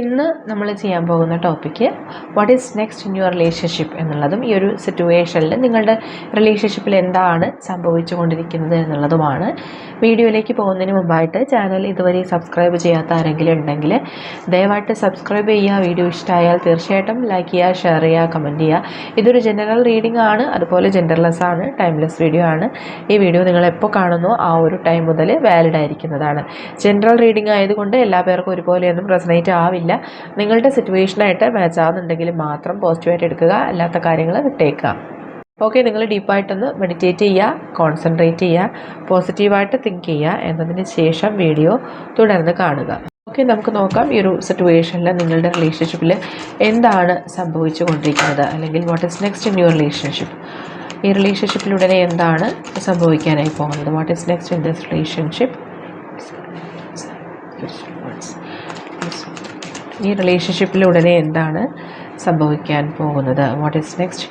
ഇന്ന് നമ്മൾ ചെയ്യാൻ പോകുന്ന topic what is next in your relationship എന്നുള്ളതും ഈ ഒരു സിറ്റുവേഷനിൽ നിങ്ങളുടെ റിലേഷൻഷിപ്പിൽ എന്താണ് സംഭവിച്ചു കൊണ്ടിരിക്കുന്നത് എന്നുള്ളതുമാണ്. വീഡിയോയിലേക്ക് പോകുന്നതിന് മുമ്പായിട്ട് ചാനൽ ഇതുവരെ സബ്സ്ക്രൈബ് ചെയ്യാത്ത ആരെങ്കിലും ഉണ്ടെങ്കിൽ ദയവായിട്ട് സബ്സ്ക്രൈബ് ചെയ്യുക. വീഡിയോ ഇഷ്ടമായാൽ തീർച്ചയായിട്ടും ലൈക്ക് ചെയ്യുക ഷെയർ ചെയ്യുക കമന്റ് ചെയ്യുക. ഇതൊരു ജനറൽ റീഡിംഗ് ആണ്. അതുപോലെ ജെൻഡർലെസ് ആണ്. ടൈംലെസ് വീഡിയോ ആണ്. ഈ വീഡിയോ നിങ്ങൾ എപ്പോൾ കാണുന്നു ആ ഒരു ടൈം മുതൽ വാലിഡ് ആയിരിക്കുന്നതാണ്. ജനറൽ റീഡിംഗ് ആയതുകൊണ്ട് എല്ലാ പേർക്കും ഒരുപോലെയൊന്നും റെസനേറ്റ് ആവില്ല. നിങ്ങളുടെ സിറ്റുവേഷനായിട്ട് മാച്ച് ആവുന്നുണ്ടെങ്കിൽ മാത്രം പോസിറ്റീവായിട്ട് എടുക്കുക അല്ലാത്ത കാര്യങ്ങൾ വിട്ടേക്കുക. ഓക്കെ നിങ്ങൾ ഡീപ്പായിട്ടൊന്ന് മെഡിറ്റേറ്റ് ചെയ്യുക കോൺസെൻട്രേറ്റ് ചെയ്യുക പോസിറ്റീവായിട്ട് തിങ്ക് ചെയ്യുക എന്നതിന് ശേഷം വീഡിയോ തുടർന്ന് കാണുക. ഓക്കെ നമുക്ക് നോക്കാം ഈ ഒരു സിറ്റുവേഷനിൽ നിങ്ങളുടെ റിലേഷൻഷിപ്പിൽ എന്താണ് സംഭവിച്ചു കൊണ്ടിരിക്കുന്നത് അല്ലെങ്കിൽ what is next in your relationship ഈ റിലേഷൻഷിപ്പിലുടനെ എന്താണ് സംഭവിക്കാനായി പോകുന്നത്? What is next in this relationship ഈ റിലേഷൻഷിപ്പിലുടനെ എന്താണ് സംഭവിക്കാൻ പോകുന്നത്? What is next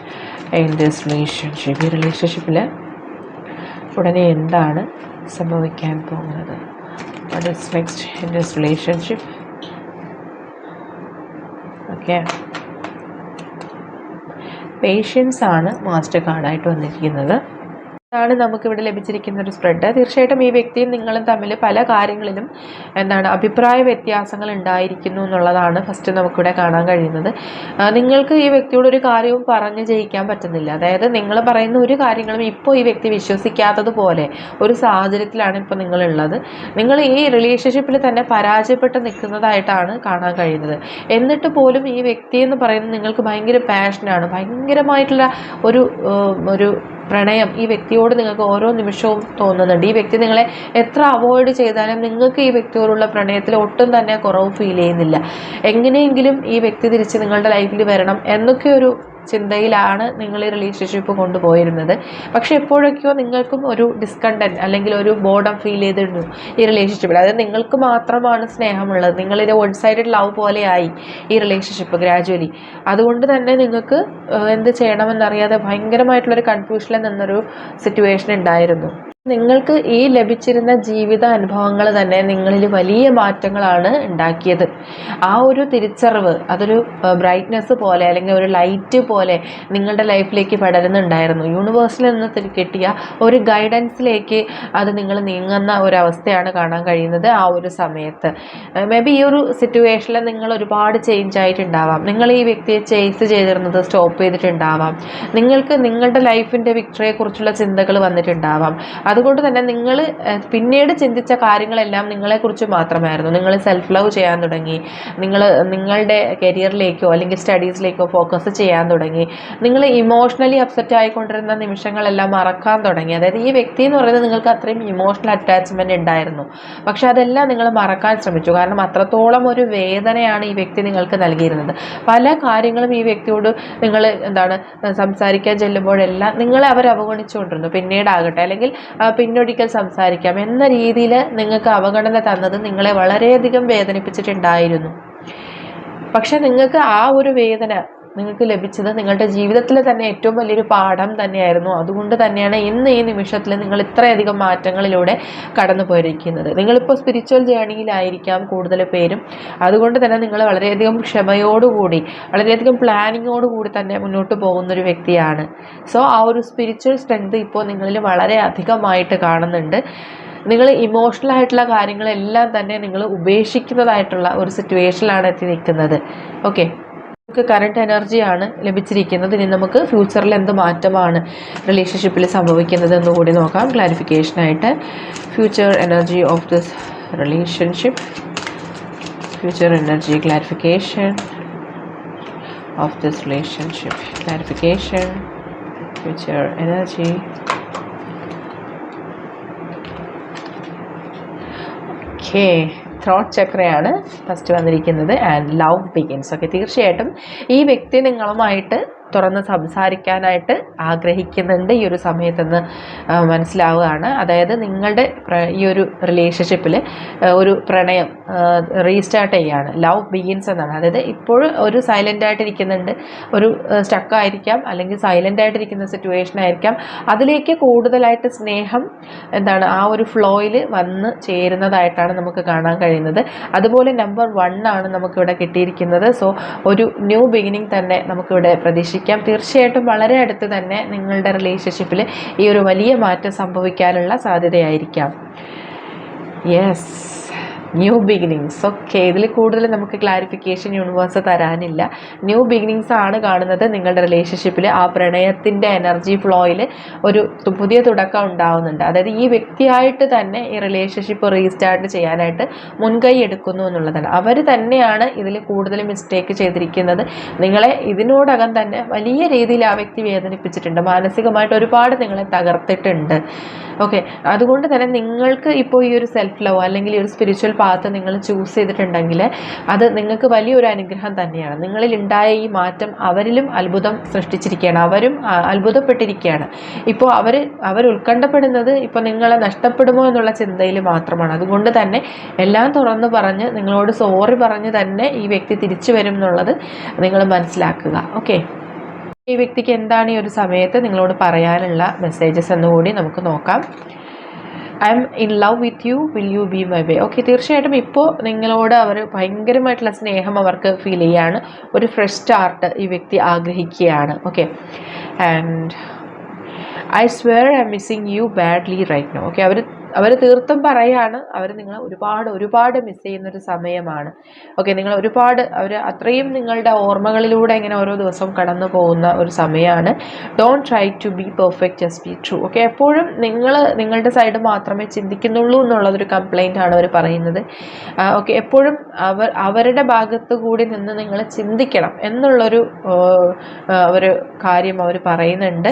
in this relationship ഈ റിലേഷൻഷിപ്പിൽ ഉടനെ എന്താണ് സംഭവിക്കാൻ പോകുന്നത്? What is next in this relationship okay patience ആണ് മാസ്റ്റർ കാർഡായിട്ട് വന്നിരിക്കുന്നത്. ഇതാണ് നമുക്കിവിടെ ലഭിച്ചിരിക്കുന്ന ഒരു സ്പ്രെഡ് തീർച്ചയായിട്ടും ഈ വ്യക്തിയും നിങ്ങളും തമ്മിൽ പല കാര്യങ്ങളിലും എന്താണ് അഭിപ്രായ വ്യത്യാസങ്ങൾ ഉണ്ടായിരിക്കുന്നു എന്നുള്ളതാണ് ഫസ്റ്റ് നമുക്കിവിടെ കാണാൻ കഴിയുന്നത്. നിങ്ങൾക്ക് ഈ വ്യക്തിയോട് ഒരു കാര്യവും പറഞ്ഞ് ജയിക്കാൻ പറ്റുന്നില്ല. അതായത് നിങ്ങൾ പറയുന്ന ഒരു കാര്യങ്ങളും ഇപ്പോൾ ഈ വ്യക്തി വിശ്വസിക്കാത്തതുപോലെ ഒരു സാഹചര്യത്തിലാണ് ഇപ്പോൾ നിങ്ങളുള്ളത്. നിങ്ങൾ ഈ റിലേഷൻഷിപ്പിൽ തന്നെ പരാജയപ്പെട്ട് നിൽക്കുന്നതായിട്ടാണ് കാണാൻ കഴിയുന്നത്. എന്നിട്ട് പോലും ഈ വ്യക്തി എന്ന് പറയുന്നത് നിങ്ങൾക്ക് ഭയങ്കര പാഷനാണ് ഭയങ്കരമായിട്ടുള്ള ഒരു ഒരു പ്രണയം ഈ വ്യക്തിയോട് നിങ്ങൾക്ക് ഓരോ നിമിഷവും തോന്നുന്നുണ്ട്. ഈ വ്യക്തി നിങ്ങളെ എത്ര അവോയ്ഡ് ചെയ്താലും നിങ്ങൾക്ക് ഈ വ്യക്തിയോടുള്ള പ്രണയത്തിൽ ഒട്ടും തന്നെ കുറവ് ഫീൽ ചെയ്യുന്നില്ല. എങ്ങനെയെങ്കിലും ഈ വ്യക്തി തിരിച്ച് നിങ്ങളുടെ ലൈഫിൽ വരണം എന്നൊക്കെ ഒരു ചിന്തയിലാണ് നിങ്ങൾ ഈ റിലേഷൻഷിപ്പ് കൊണ്ടുപോയിരുന്നത്. പക്ഷെ എപ്പോഴൊക്കെയോ നിങ്ങൾക്കും ഒരു ഡിസ്കണ്ടന്റ് അല്ലെങ്കിൽ ഒരു ബോർഡം ഫീൽ ചെയ്തിരുന്നു ഈ റിലേഷൻഷിപ്പിൽ അതായത് നിങ്ങൾക്ക് മാത്രമാണ് സ്നേഹമുള്ളത്. നിങ്ങളിത് വൺ സൈഡഡ് ലവ് പോലെയായി ഈ റിലേഷൻഷിപ്പ് ഗ്രാജുവലി അതുകൊണ്ട് തന്നെ നിങ്ങൾക്ക് എന്ത് ചെയ്യണമെന്നറിയാതെ ഭയങ്കരമായിട്ടുള്ളൊരു കൺഫ്യൂഷനിൽ നിന്നൊരു സിറ്റുവേഷൻ ഉണ്ടായിരുന്നു. നിങ്ങൾക്ക് ഈ ലഭിച്ചിരുന്ന ജീവിത അനുഭവങ്ങൾ തന്നെ നിങ്ങളിൽ വലിയ മാറ്റങ്ങളാണ് ഉണ്ടാക്കിയത്. ആ ഒരു തിരിച്ചറിവ് അതൊരു ബ്രൈറ്റ്നെസ് പോലെ അല്ലെങ്കിൽ ഒരു ലൈറ്റ് പോലെ നിങ്ങളുടെ ലൈഫിലേക്ക് പടരുന്നുണ്ടായിരുന്നു. യൂണിവേഴ്സിൽ നിന്ന് കിട്ടിയ ഒരു ഗൈഡൻസിലേക്ക് അത് നിങ്ങൾ നീങ്ങുന്ന ഒരു അവസ്ഥയാണ് കാണാൻ കഴിയുന്നത് ആ ഒരു സമയത്ത്. മേ ബി ഈ ഒരു സിറ്റുവേഷനിൽ നിങ്ങൾ ഒരുപാട് ചേഞ്ച് ആയിട്ടുണ്ടാവാം. നിങ്ങൾ ഈ വ്യക്തിയെ ചേസ് ചെയ്തിരുന്നത് സ്റ്റോപ്പ് ചെയ്തിട്ടുണ്ടാവാം. നിങ്ങൾക്ക് നിങ്ങളുടെ ലൈഫിന്റെ വിക്ടറിയെക്കുറിച്ചുള്ള ചിന്തകൾ വന്നിട്ടുണ്ടാവാം. അതുകൊണ്ട് തന്നെ നിങ്ങൾ പിന്നീട് ചിന്തിച്ച കാര്യങ്ങളെല്ലാം നിങ്ങളെക്കുറിച്ച് മാത്രമായിരുന്നു. നിങ്ങൾ സെൽഫ് ലവ് ചെയ്യാൻ തുടങ്ങി നിങ്ങൾ നിങ്ങളുടെ കരിയറിലേക്കോ അല്ലെങ്കിൽ സ്റ്റഡീസിലേക്കോ ഫോക്കസ് ചെയ്യാൻ തുടങ്ങി നിങ്ങൾ ഇമോഷണലി അപ്സെറ്റ് ആയിക്കൊണ്ടിരുന്ന നിമിഷങ്ങളെല്ലാം മറക്കാൻ തുടങ്ങി. അതായത് ഈ വ്യക്തി എന്ന് പറയുന്നത് നിങ്ങൾക്ക് അത്രയും ഇമോഷണൽ അറ്റാച്ച്മെന്റ് ഉണ്ടായിരുന്നു. പക്ഷെ അതെല്ലാം നിങ്ങൾ മറക്കാൻ ശ്രമിച്ചു. കാരണം അത്രത്തോളം ഒരു വേദനയാണ് ഈ വ്യക്തി നിങ്ങൾക്ക് നൽകിയിരുന്നത്. പല കാര്യങ്ങളും ഈ വ്യക്തിയോട് നിങ്ങൾ എന്താണ് സംസാരിക്കാൻ ചെല്ലുമ്പോഴെല്ലാം നിങ്ങളെ അവർ അവഗണിച്ചുകൊണ്ടിരുന്നു. പിന്നീടാകട്ടെ. അല്ലെങ്കിൽ പിന്നൊരിക്കൽ സംസാരിക്കാം. എന്ന രീതിയിൽ നിങ്ങൾക്ക് അവഗണന തന്നത് നിങ്ങളെ വളരെയധികം വേദനിപ്പിച്ചിട്ടുണ്ടായിരുന്നു. പക്ഷെ നിങ്ങൾക്ക് ആ ഒരു വേദന നിങ്ങൾക്ക് ലഭിച്ചത് നിങ്ങളുടെ ജീവിതത്തിൽ തന്നെ ഏറ്റവും വലിയൊരു പാഠം തന്നെയായിരുന്നു. അതുകൊണ്ട് തന്നെയാണ് ഇന്ന് ഈ നിമിഷത്തിൽ നിങ്ങൾ ഇത്രയധികം മാറ്റങ്ങളിലൂടെ കടന്നു പോയിരിക്കുന്നത്. നിങ്ങളിപ്പോൾ സ്പിരിച്വൽ ജേണിയിലായിരിക്കാം കൂടുതൽ പേരും. അതുകൊണ്ട് തന്നെ നിങ്ങൾ വളരെയധികം ക്ഷമയോടുകൂടി വളരെയധികം പ്ലാനിങ്ങോടുകൂടി തന്നെ മുന്നോട്ട് പോകുന്നൊരു വ്യക്തിയാണ്. സോ ആ ഒരു സ്പിരിച്വൽ സ്ട്രെങ്ത് ഇപ്പോൾ നിങ്ങളിൽ വളരെ അധികമായിട്ട് കാണുന്നുണ്ട്. നിങ്ങൾ ഇമോഷണൽ ആയിട്ടുള്ള കാര്യങ്ങളെല്ലാം തന്നെ നിങ്ങൾ ഉപേക്ഷിക്കുന്നതായിട്ടുള്ള ഒരു സിറ്റുവേഷനിലാണ് എത്തി നിൽക്കുന്നത്. ഓക്കെ നമുക്ക് കറണ്ട് എനർജിയാണ് ലഭിച്ചിരിക്കുന്നത്. ഇനി നമുക്ക് ഫ്യൂച്ചറിൽ എന്ത് മാറ്റമാണ് റിലേഷൻഷിപ്പിൽ സംഭവിക്കുന്നത് എന്ന് കൂടി നോക്കാം. ക്ലാരിഫിക്കേഷനായിട്ട് future energy of this relationship future energy clarification of this relationship clarification future energy okay throat ചക്രയാണ് first വന്നിരിക്കുന്നത്. ആൻഡ് ലവ് ബിഗിൻസ് ഓക്കെ തീർച്ചയായിട്ടും ഈ വ്യക്തി നിങ്ങളുമായിട്ട് തുറന്ന് സംസാരിക്കാനായിട്ട് ആഗ്രഹിക്കുന്നുണ്ട് ഈ ഒരു സമയത്തെന്ന് മനസ്സിലാവുകയാണ്. അതായത് നിങ്ങളുടെ ഈ ഒരു റിലേഷൻഷിപ്പിൽ ഒരു പ്രണയം റീസ്റ്റാർട്ട് ചെയ്യുകയാണ് ലവ് ബീൻസ് എന്നാണ്. അതായത് ഇപ്പോഴും ഒരു സൈലന്റ് ആയിട്ടിരിക്കുന്നുണ്ട്. ഒരു സ്റ്റക്ക് ആയിരിക്കാം. അല്ലെങ്കിൽ സൈലന്റ് ആയിട്ടിരിക്കുന്ന സിറ്റുവേഷൻ ആയിരിക്കാം. അതിലേക്ക് കൂടുതലായിട്ട് സ്നേഹം എന്താണ് ആ ഒരു ഫ്ലോയിൽ വന്ന് ചേരുന്നതായിട്ടാണ് നമുക്ക് കാണാൻ കഴിയുന്നത്. അതുപോലെ നമ്പർ വൺ ആണ് നമുക്കിവിടെ കിട്ടിയിരിക്കുന്നത്. സോ ഒരു ന്യൂ ബിഗിനിങ് തന്നെ നമുക്കിവിടെ പ്രതീക്ഷിക്കാം. തീർച്ചയായിട്ടും വളരെ അടുത്ത് തന്നെ നിങ്ങളുടെ റിലേഷൻഷിപ്പിൽ ഈ ഒരു വലിയ മാറ്റം സംഭവിക്കാനുള്ള സാധ്യതയായിരിക്കാം. Yes new beginnings. ഓക്കെ ഇതിൽ കൂടുതൽ നമുക്ക് ക്ലാരിഫിക്കേഷൻ യൂണിവേഴ്സ് തരാനില്ല. ന്യൂ ബിഗിനിങ്സ് ആണ് കാണുന്നത് നിങ്ങളുടെ റിലേഷൻഷിപ്പിൽ ആ പ്രണയത്തിന്റെ എനർജി ഫ്ലോയിൽ ഒരു പുതിയ തുടക്കം ഉണ്ടാവുന്നുണ്ട്. അതായത് ഈ വ്യക്തിയായിട്ട് തന്നെ ഈ റിലേഷൻഷിപ്പ് റീസ്റ്റാർട്ട് ചെയ്യാനായിട്ട് മുൻകൈ എടുക്കുന്നു എന്നുള്ളതാണ്. അവർ തന്നെയാണ് ഇതിൽ കൂടുതൽ മിസ്റ്റേക്ക് ചെയ്തിരിക്കുന്നത്. നിങ്ങളെ ഇതിനോടകം തന്നെ വലിയ രീതിയിൽ ആ വ്യക്തി വേദനിപ്പിച്ചിട്ടുണ്ട്. മാനസികമായിട്ട് ഒരുപാട് നിങ്ങളെ തകർത്തിട്ടുണ്ട്. ഓക്കെ അതുകൊണ്ട് തന്നെ നിങ്ങൾക്ക് ഇപ്പോൾ ഈ ഒരു സെൽഫ് ലവ് അല്ലെങ്കിൽ ഈ ഒരു സ്പിരിച്വൽ പാത്ത് നിങ്ങൾ ചൂസ് ചെയ്തിട്ടുണ്ടെങ്കിൽ അത് നിങ്ങൾക്ക് വലിയൊരു അനുഗ്രഹം തന്നെയാണ്. നിങ്ങളിൽ ഉണ്ടായ ഈ മാറ്റം അവരിലും അത്ഭുതം സൃഷ്ടിച്ചിരിക്കുകയാണ്. അവരും അത്ഭുതപ്പെട്ടിരിക്കുകയാണ്. ഇപ്പോൾ അവർ അവർ ഉത്കണ്ഠപ്പെടുന്നത് ഇപ്പോൾ നിങ്ങളെ നഷ്ടപ്പെടുമോ എന്നുള്ള ചിന്തയിൽ മാത്രമാണ്. അതുകൊണ്ട് തന്നെ എല്ലാം തുറന്നു പറഞ്ഞ് നിങ്ങളോട് സോറി പറഞ്ഞ് തന്നെ ഈ വ്യക്തി തിരിച്ചു വരും എന്നുള്ളത് നിങ്ങൾ മനസ്സിലാക്കുക. ഓക്കെ ഈ വ്യക്തിക്ക് എന്താണ് ഈ ഒരു സമയത്ത് നിങ്ങളോട് പറയാനുള്ള മെസ്സേജസ് എന്നുകൂടി നമുക്ക് നോക്കാം. I'm in love with you will you be my way okay തീർച്ചയായിട്ടും ഇപ്പോൾ നിങ്ങളോട് അവർ ഭയങ്കരമായിട്ടുള്ള സ്നേഹം അവർക്ക് ഫീൽ ചെയ്യാണ്. ഒരു ഫ്രഷ് സ്റ്റാർട്ട് ഈ വ്യക്തി ആഗ്രഹിക്കുകയാണ്. Okay and I swear I missing you badly right no okay അവർ അവർ തീർത്തും പറയാണ് അവർ നിങ്ങളെ ഒരുപാട് ഒരുപാട് മിസ് ചെയ്യുന്ന ഒരു സമയമാണ്. ഓക്കെ നിങ്ങൾ ഒരുപാട് അവർ അത്രയും നിങ്ങളുടെ ഓർമ്മകളിലൂടെ ഇങ്ങനെ ഓരോ ദിവസവും കടന്നു പോകുന്ന ഒരു സമയമാണ്. Don't try to be perfect just be true okay എപ്പോഴും നിങ്ങൾ നിങ്ങളുടെ സൈഡ് മാത്രമേ ചിന്തിക്കുന്നുള്ളൂ എന്നുള്ളതൊരു കംപ്ലൈന്റ് ആണ് അവർ പറയുന്നത്. ഓക്കെ എപ്പോഴും അവർ അവരുടെ ഭാഗത്ത് കൂടി നിന്ന് നിങ്ങൾ ചിന്തിക്കണം എന്നുള്ളൊരു ഒരു കാര്യം അവർ പറയുന്നുണ്ട്.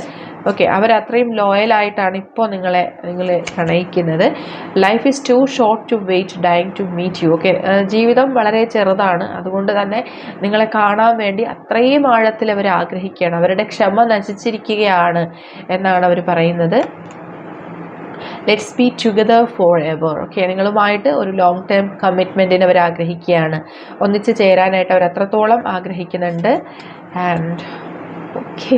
ഓക്കെ അവരത്രയും ലോയലായിട്ടാണ് ഇപ്പോൾ നിങ്ങളെ നിങ്ങളെ പ്രണയിക്കുന്നത്. Life is too short to wait dying to meet you okay ജീവിതം വളരെ ചെറുതാണ്. അതുകൊണ്ട് തന്നെ നിങ്ങളെ കാണാൻ വേണ്ടി അത്രയും ആഴത്തിൽ അവർ ആഗ്രഹിക്കുകയാണ്. അവരുടെ ക്ഷമ നശിച്ചിരിക്കുകയാണ് എന്നാണ് അവർ പറയുന്നത്. Let's be together forever okay നിങ്ങളുമായിട്ട് ഒരു ലോങ് ടേം കമ്മിറ്റ്മെന്റിന് അവർ ആഗ്രഹിക്കുകയാണ്. ഒന്നിച്ച് ചേരാനായിട്ട് അവർ അത്രത്തോളം ആഗ്രഹിക്കുന്നുണ്ട്. And okay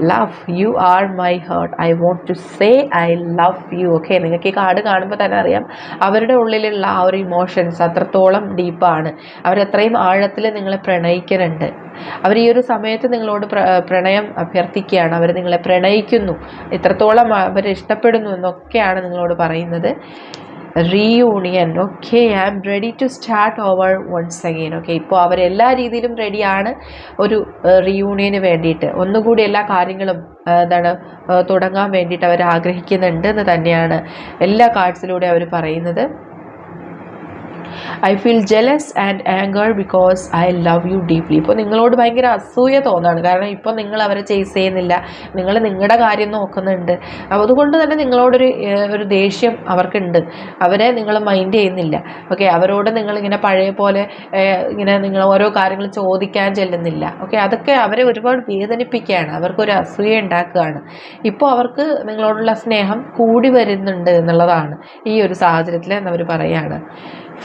love you are my heart I want to say I love you okay നിങ്ങൾക്ക് ഈ കാർഡ് കാണുമ്പോൾ തന്നെ അറിയാം. അവരുടെ ഉള്ളിലുള്ള ആ ഒരു ഇമോഷൻസ് അത്രത്തോളം ഡീപ്പാണ് അവരത്രയും ആഴത്തിൽ നിങ്ങളെ പ്രണയിക്കുന്നുണ്ട്. അവർ ഈ ഒരു സമയത്ത് നിങ്ങളോട് പ്ര പ്രണയം അഭ്യർത്ഥിക്കുകയാണ്. അവർ നിങ്ങളെ പ്രണയിക്കുന്നു. ഇത്രത്തോളം അവർ ഇഷ്ടപ്പെടുന്നു എന്നൊക്കെയാണ് നിങ്ങളോട് പറയുന്നത്. Reunion okay I am ready to start over once again okay ഇപ്പോൾ അവരെല്ലാ രീതിയിലും റെഡിയാണ് ഒരു റീയൂണിയന് വേണ്ടിയിട്ട്. ഒന്നുകൂടി എല്ലാ കാര്യങ്ങളും എന്താണ് തുടങ്ങാൻ വേണ്ടിയിട്ട് അവർ ആഗ്രഹിക്കുന്നുണ്ട് എന്ന് തന്നെയാണ് എല്ലാ കാർഡ്സിലൂടെ അവർ പറയുന്നത്. I feel jealous and anger because I love you deeply ഇപ്പോൾ നിങ്ങളോട് ഭയങ്കര അസൂയ തോന്നാണ്. കാരണം ഇപ്പോൾ നിങ്ങൾ അവരെ ചേസ് ചെയ്യുന്നില്ല. നിങ്ങൾ നിങ്ങളുടെ കാര്യം നോക്കുന്നുണ്ട്. അപ്പോൾ അതുകൊണ്ട് തന്നെ നിങ്ങളോടൊരു ഒരു ദേഷ്യം അവർക്കുണ്ട്. അവരെ നിങ്ങൾ മൈൻഡ് ചെയ്യുന്നില്ല. ഓക്കെ അവരോട് നിങ്ങളിങ്ങനെ പഴയ പോലെ ഇങ്ങനെ നിങ്ങൾ ഓരോ കാര്യങ്ങൾ ചോദിക്കാൻ ചെല്ലുന്നില്ല. ഓക്കെ അതൊക്കെ അവരെ ഒരുപാട് വേദനിപ്പിക്കുകയാണ്. അവർക്കൊരു അസൂയ ഉണ്ടാക്കുകയാണ്. ഇപ്പോൾ അവർക്ക് നിങ്ങളോടുള്ള സ്നേഹം കൂടി വരുന്നുണ്ട് എന്നുള്ളതാണ് ഈ ഒരു സാഹചര്യത്തിൽ എന്നവർ പറയാണ്.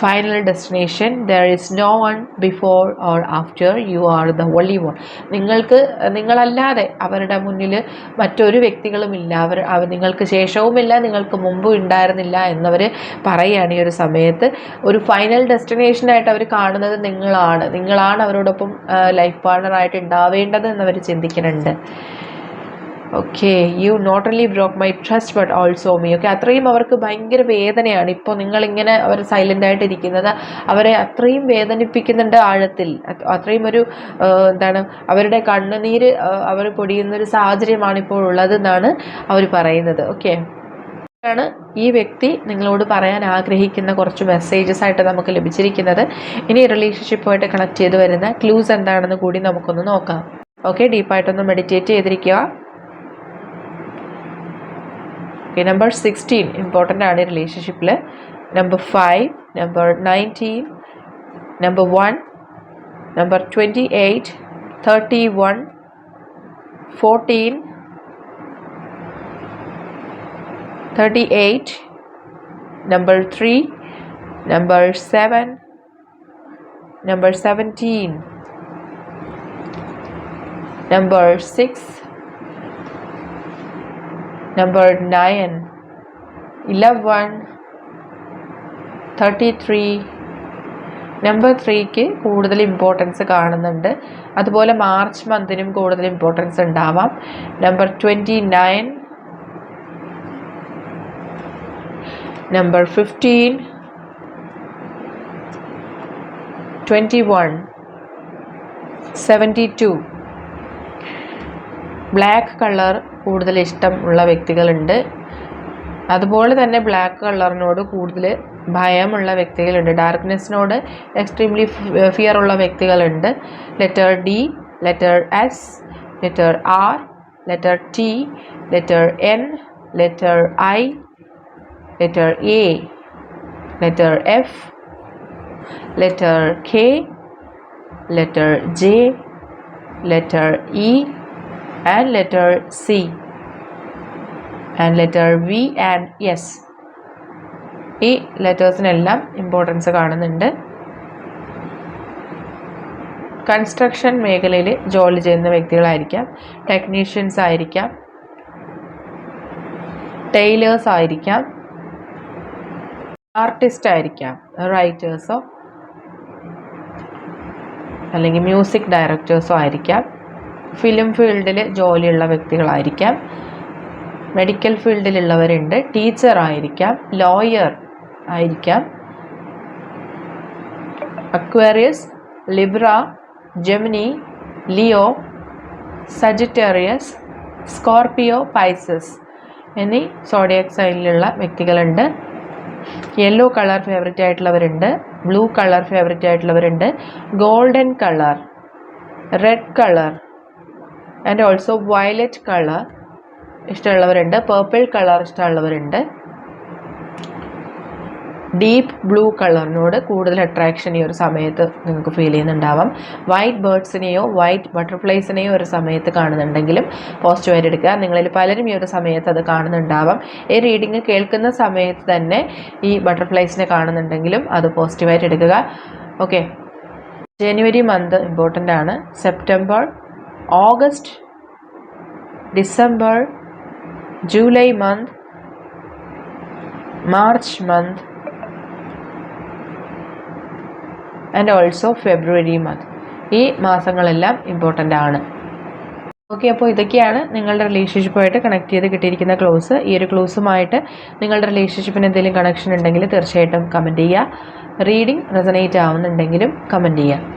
Final destination there is no one before or after you are the only one നിങ്ങൾക്ക് നിങ്ങളല്ലാതെ അവരുടെ മുന്നിൽ മറ്റൊരു വ്യക്തികളുമില്ല അവർ നിങ്ങൾക്ക് ശേഷവുമില്ല. നിങ്ങൾക്ക് മുമ്പും ഉണ്ടായിരുന്നില്ല എന്നവർ പറയുകയാണ് ഈ ഒരു സമയത്ത്. ഒരു ഫൈനൽ ഡെസ്റ്റിനേഷനായിട്ട് അവർ കാണുന്നത് നിങ്ങളാണ്. നിങ്ങളാണ് അവരോടൊപ്പം ലൈഫ് പാർട്ണറായിട്ട് ഉണ്ടാവേണ്ടത് എന്നവർ ചിന്തിക്കുന്നുണ്ട്. Okay you not only broke my trust but also me okay അത്രയും അവർക്ക് ഭയങ്കര വേദനയാണ്. ഇപ്പോൾ നിങ്ങളിങ്ങനെ അവർ സൈലന്റ് ആയിട്ട് ഇരിക്കുന്നത്. അവരെ അത്രയും വേദനിപ്പിക്കുന്നുണ്ട് ആഴത്തിൽ. അത് അത്രയും ഒരു എന്താണ് അവരുടെ കണ്ണുനീര് അവർ പൊടിയുന്ന ഒരു സാഹചര്യമാണ് ഇപ്പോൾ ഉള്ളതെന്നാണ് അവർ പറയുന്നത്. ഓക്കെ ആണ് ഈ വ്യക്തി നിങ്ങളോട് പറയാൻ ആഗ്രഹിക്കുന്ന കുറച്ച് മെസ്സേജസ് ആയിട്ട് നമുക്ക് ലഭിച്ചിരിക്കുന്നത്. ഇനി റിലേഷൻഷിപ്പുമായിട്ട് കണക്ട് ചെയ്ത് വരുന്ന ക്ലൂസ് എന്താണെന്ന് കൂടി നമുക്കൊന്ന് നോക്കാം. ഓക്കെ ഡീപ്പായിട്ടൊന്ന് മെഡിറ്റേറ്റ് ചെയ്തിരിക്കുക. ഓക്കെ നമ്പർ സിക്സ്റ്റീൻ ഇമ്പോർട്ടന്റ് ആണ് റിലേഷൻഷിപ്പിൽ number five number nineteen number one number twenty eight thirty one fourteen thirty eight number three number seven number seventeen number 6 number 9 11 33 number ത്രീക്ക് കൂടുതൽ ഇമ്പോർട്ടൻസ് കാണുന്നുണ്ട്. അതുപോലെ മാർച്ച് മന്തിനും കൂടുതൽ importance ഉണ്ടാവാം. Number twenty nine number fifteen twenty one seventy two black colour കൂടുതൽ ഇഷ്ടം ഉള്ള വ്യക്തികളുണ്ട്. അതുപോലെ തന്നെ ബ്ലാക്ക് കളറിനോട് കൂടുതൽ ഭയമുള്ള വ്യക്തികളുണ്ട്. ഡാർക്ക്നെസ്സിനോട് എക്സ്ട്രീംലി ഫിയർ ഉള്ള വ്യക്തികളുണ്ട്. Letter D letter S letter R letter T letter N letter I letter A letter F letter K letter J letter E and letter C. And letter V and S. ഈ ലെറ്റേഴ്സിനെല്ലാം importance കാണുന്നുണ്ട്. Construction മേഖലയിൽ ജോലി ചെയ്യുന്ന വ്യക്തികളായിരിക്കാം technicians ആയിരിക്കാം tailors ആയിരിക്കാം artist ആയിരിക്കാം റൈറ്റേഴ്സോ അല്ലെങ്കിൽ മ്യൂസിക് ഡയറക്ടേഴ്സോ ആയിരിക്കാം. ഫിലിം ഫീൽഡിൽ ജോലിയുള്ള വ്യക്തികളായിരിക്കാം. മെഡിക്കൽ ഫീൽഡിലുള്ളവരുണ്ട് ടീച്ചർ ആയിരിക്കാം ലോയർ ആയിരിക്കാം. Aquarius Libra Gemini Leo Sagittarius Scorpio Pisces എന്നീ സോഡിയക് സൈനിലുള്ള വ്യക്തികളുണ്ട്. യെല്ലോ കളർ ഫേവറേറ്റ് ആയിട്ടുള്ളവരുണ്ട്. Blue colour favourite ആയിട്ടുള്ളവരുണ്ട്. Golden colour red colour and also violet colour ഇഷ്ടമുള്ളവരുണ്ട്. Purple colour ഇഷ്ടമുള്ളവരുണ്ട്. ഡീപ്പ് ബ്ലൂ കളറിനോട് കൂടുതൽ അട്രാക്ഷൻ ഈ ഒരു സമയത്ത് നിങ്ങൾക്ക് ഫീൽ ചെയ്യുന്നുണ്ടാവാം. വൈറ്റ് ബേർഡ്സിനെയോ വൈറ്റ് ബട്ടർഫ്ലൈസിനെയോ ഒരു സമയത്ത് കാണുന്നുണ്ടെങ്കിലും പോസിറ്റീവായിട്ട് എടുക്കുക. നിങ്ങളിൽ പലരും ഈ ഒരു സമയത്ത് അത് കാണുന്നുണ്ടാവാം. ഈ റീഡിങ് കേൾക്കുന്ന സമയത്ത് തന്നെ ഈ ബട്ടർഫ്ലൈസിനെ കാണുന്നുണ്ടെങ്കിലും അത് പോസിറ്റീവായിട്ട് എടുക്കുക. ഓക്കെ ജനുവരി മന്ത് ഇമ്പോർട്ടന്റ് ആണ്. September August December July month March month and also February month. ഈ മാസങ്ങളെല്ലാം ഇമ്പോർട്ടന്റ് ആണ്. ഓക്കെ അപ്പോൾ ഇതൊക്കെയാണ് നിങ്ങളുടെ റിലേഷൻഷിപ്പുമായിട്ട് കണക്ട് ചെയ്ത് കിട്ടിയിരിക്കുന്ന ക്ലോസ് ഈ ഒരു ക്ലോസുമായിട്ട് നിങ്ങളുടെ റിലേഷൻഷിപ്പിന് എന്തെങ്കിലും കണക്ഷൻ ഉണ്ടെങ്കിൽ തീർച്ചയായിട്ടും കമന്റ് ചെയ്യുക. റീഡിംഗ് റെസനേറ്റ് ആവുന്നുണ്ടെങ്കിലും കമന്റ് ചെയ്യുക.